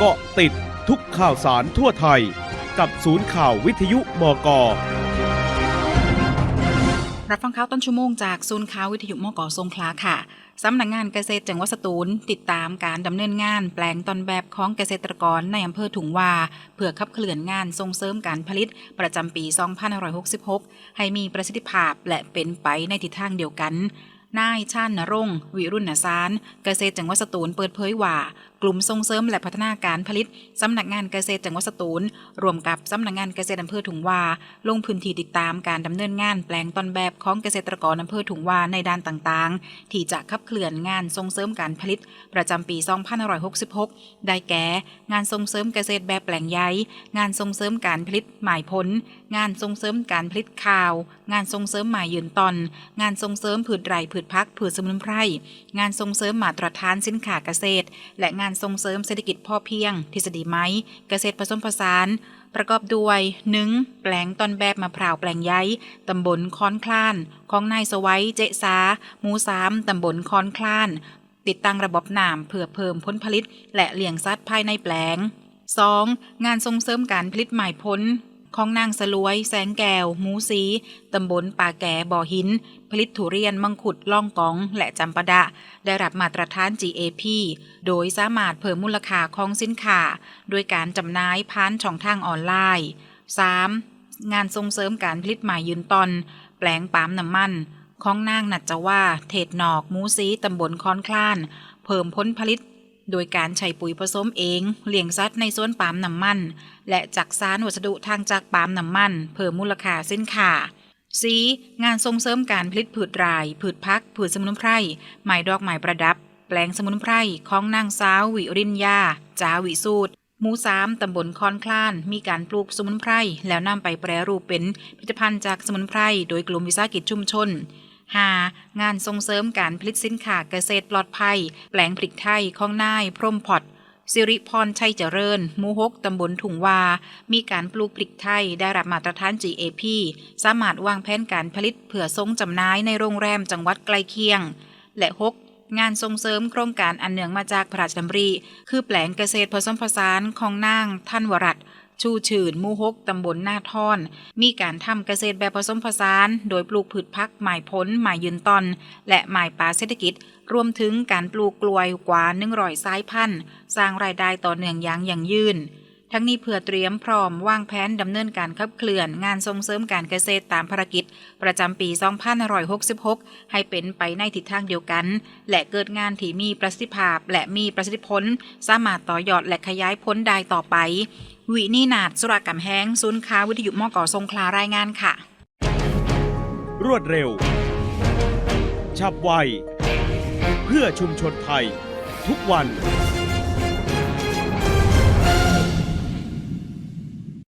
เกาะติดทุกข่าวสารทั่วไทย กับศูนย์ข่าววิทยุบก รับฟังข่าวต้นชั่วโมงจากศูนย์ข่าววิทยุมกสงขลาค่ะสำนักงานเกษตรจังหวัดสตูลติดตามการดำเนินงานแปลงตอนแบบของเกษตรกรในอำเภอถุงวาเพื่อขับเคลื่อนงานส่งเสริมการผลิตประจำปี 2566 ให้มีประสิทธิภาพและเป็นไปในทิศทางเดียวกัน นายชาญนรงวิรุณสารเกษตรจังหวัดสตูลเปิดเผยว่า กลุ่มส่งเสริมและพัฒนาการผลิตสำนักงานเกษตรจังหวัดสตูลรวมกับสำนักงานเกษตรอำเภอถุงวาลงพื้นที่ติดตามการดำเนินงานแปลงต้นแบบของเกษตรกรอำเภอถุงวาในด้านต่างๆ ที่จะขับเคลื่อนงานส่งเสริมการผลิต ประจำปี 2566 ได้แก่ งานส่งเสริมเกษตรแบบแปลงใหญ่งานส่งเสริมการผลิตหมายผล งานส่งเสริมการผลิตข้าว งานส่งเสริมหมายยืนตอน งานส่งเสริมพืชไร่พืืชพักพืชสมุนไพร งานส่งเสริมมาตรฐานสินค้าเกษตร และงานส่งเสริมเศรษฐกิจพอเพียง ทฤษฎีไม้เกษตรผสมผสาน ประกอบด้วย 1. แปลงต้นแบบมะพร้าวแปลงใหญ่ตำบลคอนคลาน ของนายสวัยเจสาหมู่สามตำบลคอนคลาน ติดตั้งระบบน้ำเพื่อเพิ่มผลผลิต และเลี้ยงสัตว์ภายในแปลง 2. งานส่งเสริมการผลิตหมายผล ของนางสลวย แสงแก้วหมูสีตำบลป่าแก่บ่อหิน ผลิตทุเรียนมังคุดล่องกอง และจำปาดะ ได้รับมาตรฐาน GAP โดยสามารถเพิ่มมูลค่าของสินค้าโดยการจำหน่ายผ่านช่องทางออนไลน์ 3. งานส่งเสริมการผลิตหมายยืนตอน แปลงปาล์มน้ำมันของนางนัจจว่า เทศนอกมูสีตำบลคอนคลาน เพิ่มผลผลิต โดยการใช้ปุ๋ยผสมเองเลี้ยงสัตว์ในสวนปาล์มน้ำมัน และจักสารวัสดุทางจากปาล์มน้ำมัน เพิ่มมูลค่าสินค้าสีงานส่งเสริมการผลิตพืชราย พืชพัก พืชสมุนไพรไม้ดอกไม้ประดับ แปลงสมุนไพรของนางสาววิรินยาจาวิสูตรหมู่สามตำบลคอนคลาน มีการปลูกสมุนไพรแล้วนำไปแปรรูปเป็นผลิตภัณฑ์จากสมุนไพรโดยกลุ่มวิสาหกิจชุมชน 5. งานส่งเสริมการผลิตสินค้าเกษตรปลอดภัย แปลงผลิตไทยของนายพรมพอดสิริพรชัยเจริญมูหกตำบลถุงวา มีการปลูกพริกไทยได้รับมาตรฐาน GAP สามารถวางแผนการผลิตเพื่อส่งจำหน่ายในโรงแรมจังหวัดใกล้เคียง และ 6. งานส่งเสริมโครงการอันเนื่องมาจากพระราชดำริ คือแปลงเกษตรผสมผสานของนางท่านวรัตน์ ชูชื่นมู่หกตำบลหน้าท่อน มีการทำเกษตรแบบผสมผสาน โดยปลูกพืชพักหมายผลหมายยืนตอน และหมายป่าเศรษฐกิจ รวมถึงการปลูกกล้วยกว่า100สายพันธุ์ สร้างรายได้ต่อเนื่องอย่างยั่งยืน ทั้งนี้เพื่อเตรียมพร้อมวางแผนดำเนินการขับเคลื่อน งานส่งเสริมการเกษตรตามภารกิจ ประจำปี 2566 ให้เป็นไปในทิศทางเดียวกัน และเกิดงานที่มีประสิทธิภาพ และมีประสิทธิผล สามารถต่อยอดและขยายผลได้ต่อไป วินีนาดสุรากำแหงศูนย์ค้าวิทยุมกสงขลารายงานค่ะ รวดเร็ว ฉับไว เพื่อชุมชนไทย ทุกวัน